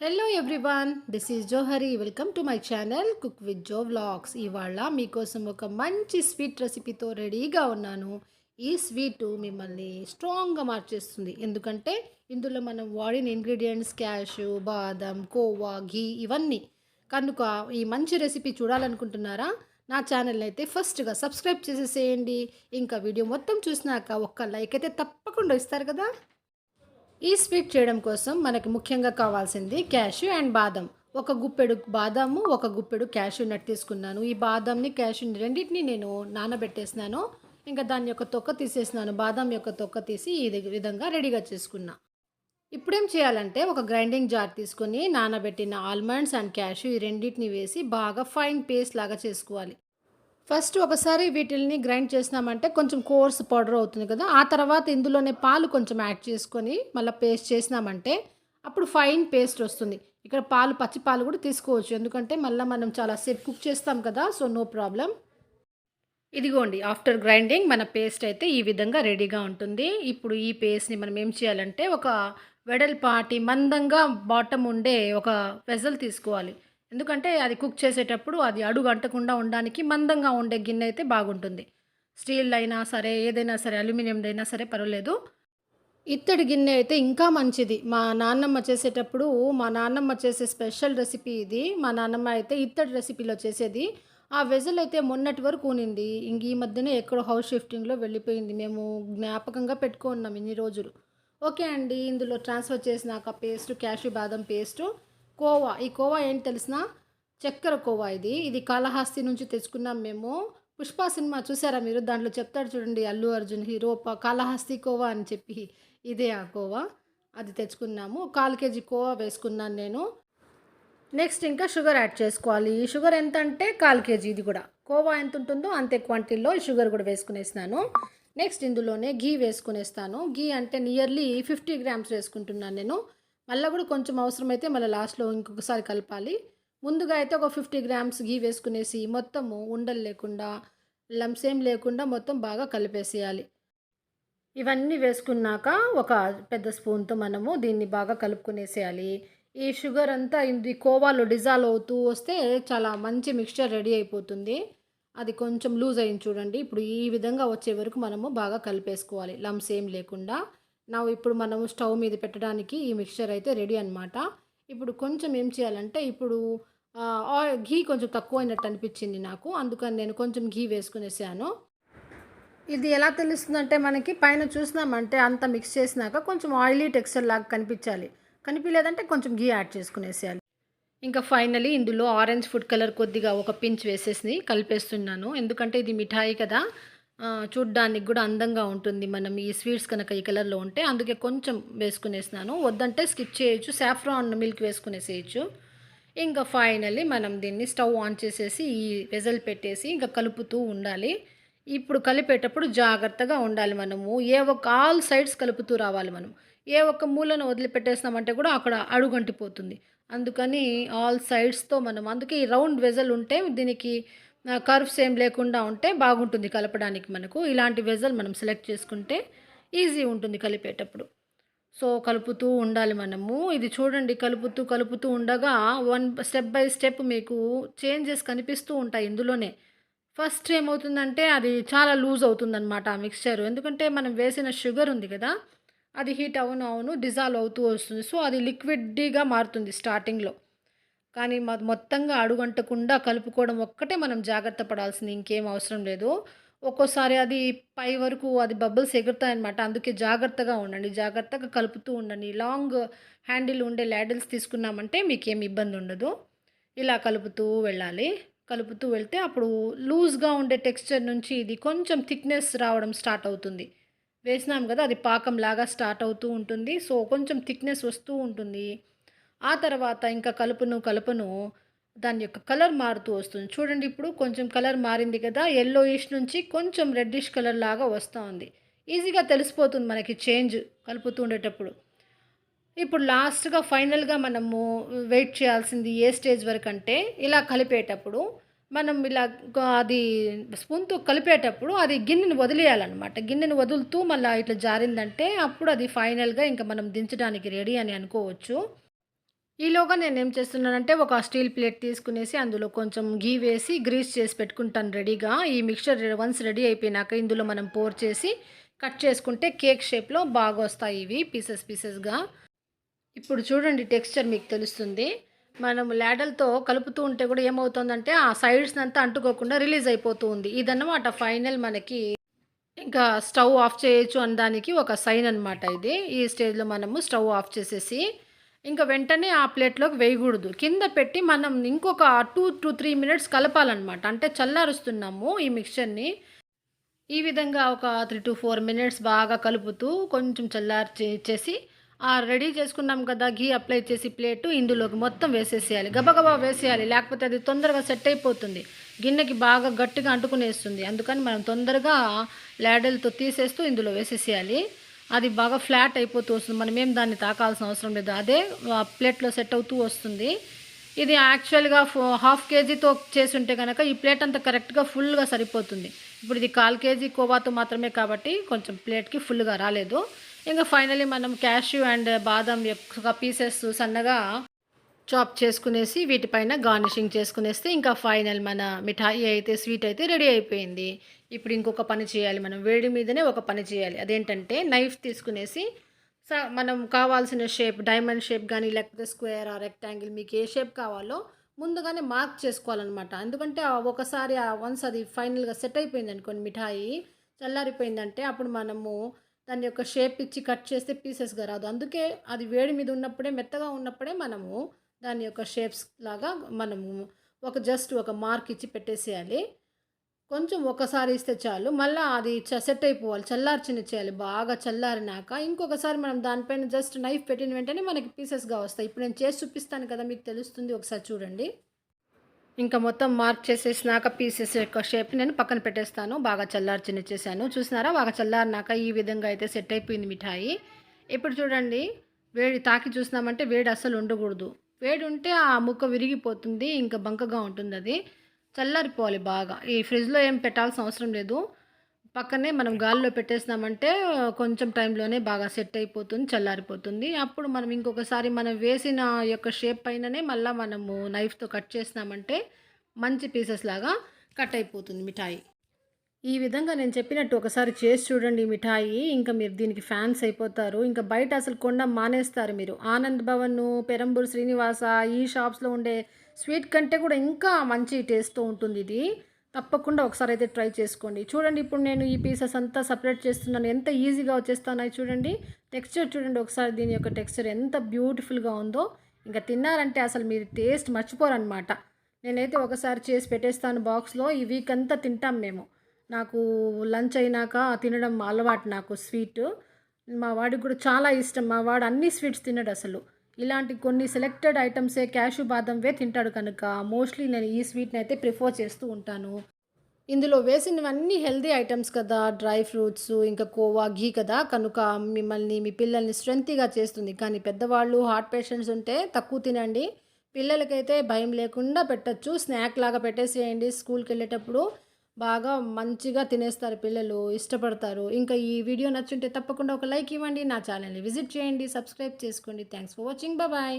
Hello everyone this is Johari welcome to my channel cook with Jo vlogs ఇవాళ మీకోసం ఒక మంచి sweet రెసిపీతో రెడీగా ఉన్నాను. ఈ స్వీట్ మిమ్మల్ని స్ట్రాంగ్గా మార్చేస్తుంది. ఎందుకంటే ఇందులో మనం వాడిన ఇంగ్రీడియంట్స్ క్యాషు బాదం కోవా ఘీ ఇవన్నీ కనుక ఈ మంచి రెసిపీ చూడాలనుకుంటున్నారా? నా ఛానల్ అయితే ఫస్ట్గా సబ్స్క్రైబ్ చేసేసేయండి. ఇంకా వీడియో మొత్తం చూసినాక ఒక్క లైక్ అయితే తప్పకుండా ఇస్తారు కదా? ఈ స్వీట్ చేయడం కోసం మనకి ముఖ్యంగా కావాల్సింది క్యాష్యూ అండ్ బాదం. ఒక గుప్పెడు బాదాము ఒక గుప్పెడు క్యాష్యూ నట్ తీసుకున్నాను. ఈ బాదంని క్యాష్యూ రెండింటిని నేను నానబెట్టేసినాను. ఇంకా దాని యొక్క తొక్క తీసేసినాను. బాదం యొక్క తొక్క తీసి ఈ విధంగా రెడీగా చేసుకున్నా. ఇప్పుడేం చేయాలంటే ఒక గ్రైండింగ్ జార్ తీసుకొని నానబెట్టిన ఆల్మండ్స్ అండ్ క్యాష్యూ ఈ రెండింటిని వేసి బాగా ఫైన్ పేస్ట్ లాగా చేసుకోవాలి. ఫస్ట్ ఒకసారి వీటిల్ని గ్రైండ్ చేసినామంటే కొంచెం కోర్స్ పౌడర్ అవుతుంది కదా. ఆ తర్వాత ఇందులోనే పాలు కొంచెం యాడ్ చేసుకొని మళ్ళీ పేస్ట్ చేసినామంటే అప్పుడు ఫైన్ పేస్ట్ వస్తుంది. ఇక్కడ పాలు పచ్చి పాలు కూడా తీసుకోవచ్చు. ఎందుకంటే మళ్ళీ మనం చాలా సేపు కుక్ చేస్తాం కదా సో నో ప్రాబ్లం. ఇదిగోండి ఆఫ్టర్ గ్రైండింగ్ మన పేస్ట్ అయితే ఈ విధంగా రెడీగా ఉంటుంది. ఇప్పుడు ఈ పేస్ట్ని మనం ఏం చేయాలంటే ఒక వెడల్పాటి మందంగా బాటమ్ ఉండే ఒక వెజల్ తీసుకోవాలి. ఎందుకంటే అది కుక్ చేసేటప్పుడు అది అడుగు అంటకుండా ఉండడానికి మందంగా ఉండే గిన్నె అయితే బాగుంటుంది. స్టీల్ అయినా సరే ఏదైనా సరే అల్యూమినియం అయినా సరే పర్వాలేదు. ఇత్తడి గిన్నె అయితే ఇంకా మంచిది. మా నాన్నమ్మ చేసేటప్పుడు మా నాన్నమ్మ చేసే స్పెషల్ రెసిపీ ఇది. మా నాన్నమ్మ అయితే ఇత్తడి రెసిపీలో చేసేది. ఆ వెజల్ అయితే మొన్నటి వరకు ఉనింది ఇంక ఈ మధ్యనే ఎక్కడో హౌస్ షిఫ్టింగ్లో వెళ్ళిపోయింది. మేము జ్ఞాపకంగా పెట్టుకున్నాం ఇన్ని రోజులు. ఓకే అండి ఇందులో ట్రాన్స్ఫర్ చేసినాక పేస్ట్ క్యాష్యూ బాదం పేస్టు. కోవా ఈ కోవా ఏంటి తెలిసిన? చక్కెర కోవా ఇది. ఇది కాళహస్తి నుంచి తెచ్చుకున్నాం మేము. పుష్ప సినిమా చూసారా మీరు? దాంట్లో చెప్తాడు చూడండి అల్లు అర్జున్ హీరో. కాళహస్తి కోవా అని చెప్పి ఇదే ఆ కోవా. అది తెచ్చుకున్నాము. కాల్ కేజీ కోవా వేసుకున్నాను నేను. నెక్స్ట్ ఇంకా షుగర్ యాడ్ చేసుకోవాలి. ఈ షుగర్ ఎంత అంటే కాల్ కేజీ ఇది కూడా. కోవా ఎంత ఉంటుందో అంతే క్వాంటిటీలో షుగర్ కూడా వేసుకునేసినాను. నెక్స్ట్ ఇందులోనే ఘీ వేసుకునేస్తాను. ఘీ అంటే నియర్లీ ఫిఫ్టీ గ్రామ్స్ వేసుకుంటున్నాను నేను. మళ్ళీ కూడా కొంచెం అవసరమైతే మళ్ళీ లాస్ట్లో ఇంకొకసారి కలపాలి. ముందుగా అయితే ఒక ఫిఫ్టీ గ్రామ్స్ గీ వేసుకునేసి మొత్తము ఉండలు లేకుండా లంప్స్ ఏం లేకుండా మొత్తం బాగా కలిపేసేయాలి. ఇవన్నీ వేసుకున్నాక ఒక పెద్ద స్పూన్తో మనము దీన్ని బాగా కలుపుకునేసేయాలి. ఈ షుగర్ అంతా ఇది కోవాలో డిజాల్వ్ అవుతూ వస్తే చాలా మంచి మిక్స్చర్ రెడీ అయిపోతుంది. అది కొంచెం లూజ్ అయింది చూడండి. ఇప్పుడు ఈ విధంగా వచ్చే వరకు మనము బాగా కలిపేసుకోవాలి. లంప్స్ ఏం లేకుండా. నా ఇప్పుడు మనము స్టవ్ మీద పెట్టడానికి ఈ మిక్చర్ అయితే రెడీ అనమాట ఇప్పుడు కొంచెం ఏం చేయాలంటే ఇప్పుడు ఘీ కొంచెం తక్కువైనట్టు అనిపించింది నాకు. అందుకని నేను కొంచెం ఘీ వేసుకునేసాను. ఇది ఎలా తెలుస్తుందంటే మనకి పైన చూసినామంటే అంత మిక్స్ చేసినాక కొంచెం ఆయిలీ టెక్స్చర్ లాగా కనిపించాలి. కనిపించలేదంటే కొంచెం ఘీ యాడ్ చేసుకునేసేయాలి. ఇంకా ఫైనలీ ఇందులో ఆరెంజ్ ఫుడ్ కలర్ కొద్దిగా ఒక పించ్ వేసేసి కలిపేస్తున్నాను. ఎందుకంటే ఇది మిఠాయి కదా. చూడ్డానికి కూడా అందంగా ఉంటుంది. మనం ఈ స్వీట్స్ కనుక ఈ కలర్లో ఉంటే అందుకే కొంచెం వేసుకునేసినాను. వద్దంటే స్కిప్ చేయొచ్చు. సాఫ్రాన్ మిల్క్ వేసుకునేసేయచ్చు. ఇంకా ఫైనల్లీ మనం దీన్ని స్టవ్ ఆన్ చేసేసి ఈ వెజల్ పెట్టేసి ఇంకా కలుపుతూ ఉండాలి. ఇప్పుడు కలిపేటప్పుడు జాగ్రత్తగా ఉండాలి మనము. ఏ ఒక్క ఆల్ సైడ్స్ కలుపుతూ రావాలి మనం. ఏ ఒక్క మూలను వదిలిపెట్టేసినామంటే కూడా అక్కడ అడుగంటిపోతుంది. అందుకని ఆల్ సైడ్స్తో మనం అందుకే ఈ రౌండ్ వెజల్ ఉంటే దీనికి కర్వ్స్ ఏం లేకుండా ఉంటే బాగుంటుంది కలపడానికి మనకు. ఇలాంటి వెజల్ మనం సెలెక్ట్ చేసుకుంటే ఈజీ ఉంటుంది కలిపేటప్పుడు. సో కలుపుతూ ఉండాలి మనము. ఇది చూడండి కలుపుతూ కలుపుతూ ఉండగా వన్ స్టెప్ బై స్టెప్ మీకు చేంజెస్ కనిపిస్తూ ఉంటాయి ఇందులోనే. ఫస్ట్ ఏమవుతుందంటే అది చాలా లూజ్ అవుతుందన్నమాట ఆ మిక్స్చర్ ఎందుకంటే మనం వేసిన షుగర్ ఉంది కదా అది హీట్ అవును అవును డిజాల్వ్ అవుతూ వస్తుంది. సో అది లిక్విడ్గా మారుతుంది స్టార్టింగ్లో కానీ మొత్తంగా అడుగంటకుండా కలుపుకోవడం ఒక్కటే మనం జాగ్రత్త పడాల్సింది ఇంకేం అవసరం లేదు. ఒక్కోసారి అది పై వరకు అది బబుల్స్ ఎగురుతాయన్నమాట. అందుకే జాగ్రత్తగా ఉండండి. జాగ్రత్తగా కలుపుతూ ఉండండి. లాంగ్ హ్యాండిల్ ఉండే ల్యాడిల్స్ తీసుకున్నామంటే మీకేం ఇబ్బంది ఉండదు. ఇలా కలుపుతూ వెళ్ళాలి. కలుపుతూ వెళ్తే అప్పుడు లూజ్గా ఉండే టెక్స్చర్ నుంచి ఇది కొంచెం థిక్నెస్ రావడం స్టార్ట్ అవుతుంది. వేసినాం కదా అది పాకం లాగా స్టార్ట్ అవుతూ ఉంటుంది. సో కొంచెం థిక్నెస్ వస్తూ ఉంటుంది. ఆ తర్వాత ఇంకా కలుపును కలుపును దాని యొక్క కలర్ మారుతూ వస్తుంది. చూడండి ఇప్పుడు కొంచెం కలర్ మారింది కదా ఎల్లోయిష్ నుంచి కొంచెం రెడ్డిష్ కలర్ లాగా వస్తూ ఉంది. ఈజీగా తెలిసిపోతుంది మనకి చేంజ్ కలుపుతూ ఉండేటప్పుడు. ఇప్పుడు లాస్ట్గా ఫైనల్గా మనము వెయిట్ చేయాల్సింది ఏ స్టేజ్ వరకు అంటే ఇలా కలిపేటప్పుడు మనం ఇలా అది స్పూన్తో కలిపేటప్పుడు అది గిన్నెని వదిలేయాలన్నమాట. గిన్నెని వదులుతూ మళ్ళీ ఇట్లా జారిందంటే అప్పుడు అది ఫైనల్గా ఇంకా మనం దించడానికి రెడీ అని అనుకోవచ్చు. ఈలోగా నేనేం చేస్తున్నానంటే ఒక స్టీల్ ప్లేట్ తీసుకునేసి అందులో కొంచెం గీ వేసి గ్రీస్ చేసి పెట్టుకుంటాను రెడీగా. ఈ మిక్చర్ వన్స్ రెడీ అయిపోయినాక ఇందులో మనం పోర్ చేసి కట్ చేసుకుంటే కేక్ షేప్లో బాగా వస్తాయి ఇవి పీసెస్ పీసెస్గా. ఇప్పుడు చూడండి టెక్స్చర్ మీకు తెలుస్తుంది. మనం లాడల్తో కలుపుతూ ఉంటే కూడా ఏమవుతుందంటే ఆ సైడ్స్ అంతా అంటుకోకుండా రిలీజ్ అయిపోతూ ఉంది. ఇదన్నమాట ఫైనల్ మనకి ఇంకా స్టవ్ ఆఫ్ చేయొచ్చు అనడానికి ఒక సైన్ అనమాట ఇది. ఈ స్టేజ్లో మనము స్టవ్ ఆఫ్ చేసేసి ఇంకా వెంటనే ఆ ప్లేట్లోకి వేయకూడదు. కింద పెట్టి మనం ఇంకొక టూ టూ త్రీ మినిట్స్ కలపాలన్నమాట. అంటే చల్లారుస్తున్నాము ఈ మిక్చర్ని. ఈ విధంగా ఒక త్రీ టు ఫోర్ మినిట్స్ బాగా కలుపుతూ కొంచెం చల్లార్చి చేసి ఆ రెడీ చేసుకున్నాం కదా ఘీ అప్లై చేసి ప్లేటు ఇందులోకి మొత్తం వేసేసేయాలి. గబగబా వేసేయాలి. లేకపోతే అది తొందరగా సెట్ అయిపోతుంది. గిన్నెకి బాగా గట్టిగా అంటుకునేస్తుంది. అందుకని మనం తొందరగా లాడెల్తో తీసేస్తూ ఇందులో వేసేసేయాలి. అది బాగా ఫ్లాట్ అయిపోతూ వస్తుంది. మనం ఏం దాన్ని తాకాల్సిన అవసరం లేదు. అదే ప్లేట్లో సెట్ అవుతూ వస్తుంది. ఇది యాక్చువల్గా హాఫ్ కేజీతో చేసి ఉంటే కనుక ఈ ప్లేట్ అంతా కరెక్ట్గా ఫుల్గా సరిపోతుంది. ఇప్పుడు ఇది కాల్ కేజీ కోవాతో మాత్రమే కాబట్టి కొంచెం ప్లేట్కి ఫుల్గా రాలేదు. ఇంకా ఫైనలీ మనం క్యాష్యూ అండ్ బాదం యొక్క పీసెస్ సన్నగా చాప్ చేసుకునేసి వీటిపైన గార్నిషింగ్ చేసుకునేస్తే ఇంకా ఫైనల్ మన మిఠాయి అయితే స్వీట్ అయితే రెడీ అయిపోయింది. ఇప్పుడు ఇంకొక పని చేయాలి మనం. వేడి మీదనే ఒక పని చేయాలి. అదేంటంటే నైఫ్ తీసుకునేసి స మనం కావాల్సిన షేప్ డైమండ్ షేప్ కానీ లేకపోతే స్క్వేర్ ఆ రెక్టాంగిల్ మీకు ఏ షేప్ కావాలో ముందుగానే మార్క్ చేసుకోవాలన్నమాట. ఎందుకంటే ఒకసారి ఆ వన్స్ అది ఫైనల్గా సెట్ అయిపోయింది అనుకోండి మిఠాయి చల్లారిపోయిందంటే అప్పుడు మనము దాని యొక్క షేప్ ఇచ్చి కట్ చేస్తే పీసెస్గా రాదు. అందుకే అది వేడి మీద ఉన్నప్పుడే మెత్తగా ఉన్నప్పుడే మనము దాని యొక్క షేప్స్ లాగా మనము ఒక జస్ట్ ఒక మార్క్ ఇచ్చి పెట్టేసేయాలి. కొంచెం ఒకసారి ఇస్తే చాలు. మళ్ళీ అది సెట్ అయిపోవాలి. చల్లార్చిన చేయాలి. బాగా చల్లారినాక ఇంకొకసారి మనం దానిపైన జస్ట్ నైఫ్ పెట్టిన వెంటనే మనకి పీసెస్గా వస్తాయి. ఇప్పుడు నేను చేసి చూపిస్తాను కదా మీకు తెలుస్తుంది. ఒకసారి చూడండి. ఇంకా మొత్తం మార్క్ చేసేసినాక పీసెస్ యొక్క షేప్ నేను పక్కన పెట్టేస్తాను. బాగా చల్లార్చిన చేశాను. చూసినారా? బాగా చల్లారినాక ఈ విధంగా అయితే సెట్ అయిపోయింది మిఠాయి. ఇప్పుడు చూడండి. వేడి తాకి చూసినామంటే వేడి అస్సలు ఉండకూడదు. వేడి ఉంటే ఆ ముక్క విరిగిపోతుంది. ఇంకా బంకగా ఉంటుంది అది చల్లారిపోవాలి బాగా. ఈ ఫ్రిడ్జ్లో ఏం పెట్టాల్సిన అవసరం లేదు. పక్కనే మనం గాలిలో పెట్టేసినామంటే కొంచెం టైంలోనే బాగా సెట్ అయిపోతుంది చల్లారిపోతుంది. అప్పుడు మనం ఇంకొకసారి మనం వేసిన యొక్క షేప్ పైననే మళ్ళీ మనము నైఫ్తో కట్ చేసినామంటే మంచి పీసెస్ లాగా కట్ అయిపోతుంది మిఠాయి. ఈ విధంగా నేను చెప్పినట్టు ఒకసారి చేసి చూడండి ఈ మిఠాయి. ఇంకా మీరు దీనికి ఫ్యాన్స్ అయిపోతారు. ఇంకా బయట అసలు కొండ మానేస్తారు మీరు. ఆనంద్ భవన్ పెరంబూర్ శ్రీనివాస ఈ షాప్స్లో ఉండే స్వీట్ కంటే కూడా ఇంకా మంచి టేస్ట్తో ఉంటుంది ఇది. తప్పకుండా ఒకసారి అయితే ట్రై చేసుకోండి. చూడండి ఇప్పుడు నేను ఈ పీసెస్ అంతా సపరేట్ చేస్తున్నాను. ఎంత ఈజీగా వచ్చేస్తున్నాయి చూడండి. టెక్స్చర్ చూడండి ఒకసారి దీని యొక్క టెక్స్చర్ ఎంత బ్యూటిఫుల్గా ఉందో. ఇంకా తిన్నారంటే అసలు మీరు టేస్ట్ మర్చిపోరనమాట నేనైతే ఒకసారి చేసి పెట్టేస్తాను బాక్స్లో. ఈ వీక్ అంతా తింటాం మేము. నాకు లంచ్ అయినాక తినడం అలవాటు నాకు స్వీట్. మా వాడికి కూడా చాలా ఇష్టం. మా వాడు అన్ని స్వీట్స్ తినడు అసలు. ఇలాంటి కొన్ని సెలెక్టెడ్ ఐటమ్సే క్యాషు బాదంవే తింటాడు కనుక మోస్ట్లీ నేను ఈ స్వీట్ని అయితే ప్రిఫర్ చేస్తూ ఉంటాను. ఇందులో వేసినవన్నీ హెల్దీ ఐటమ్స్ కదా డ్రై ఫ్రూట్స్ ఇంకా కోవా ఘీ కదా. కనుక మిమ్మల్ని మీ పిల్లల్ని స్ట్రెంతీగా చేస్తుంది. కానీ పెద్దవాళ్ళు హార్ట్ పేషెంట్స్ ఉంటే తక్కువ తినండి. పిల్లలకైతే భయం లేకుండా పెట్టచ్చు. స్నాక్ లాగా పెట్టేసేయండి. స్కూల్కి వెళ్ళేటప్పుడు బాగా మంచిగా తినేస్తారు పిల్లలు ఇష్టపడతారు. ఇంకా ఈ వీడియో నచ్చుంటే తప్పకుండా ఒక లైక్ ఇవ్వండి. నా ఛానల్ని విజిట్ చేయండి సబ్స్క్రైబ్ చేసుకోండి. Thanks for watching bye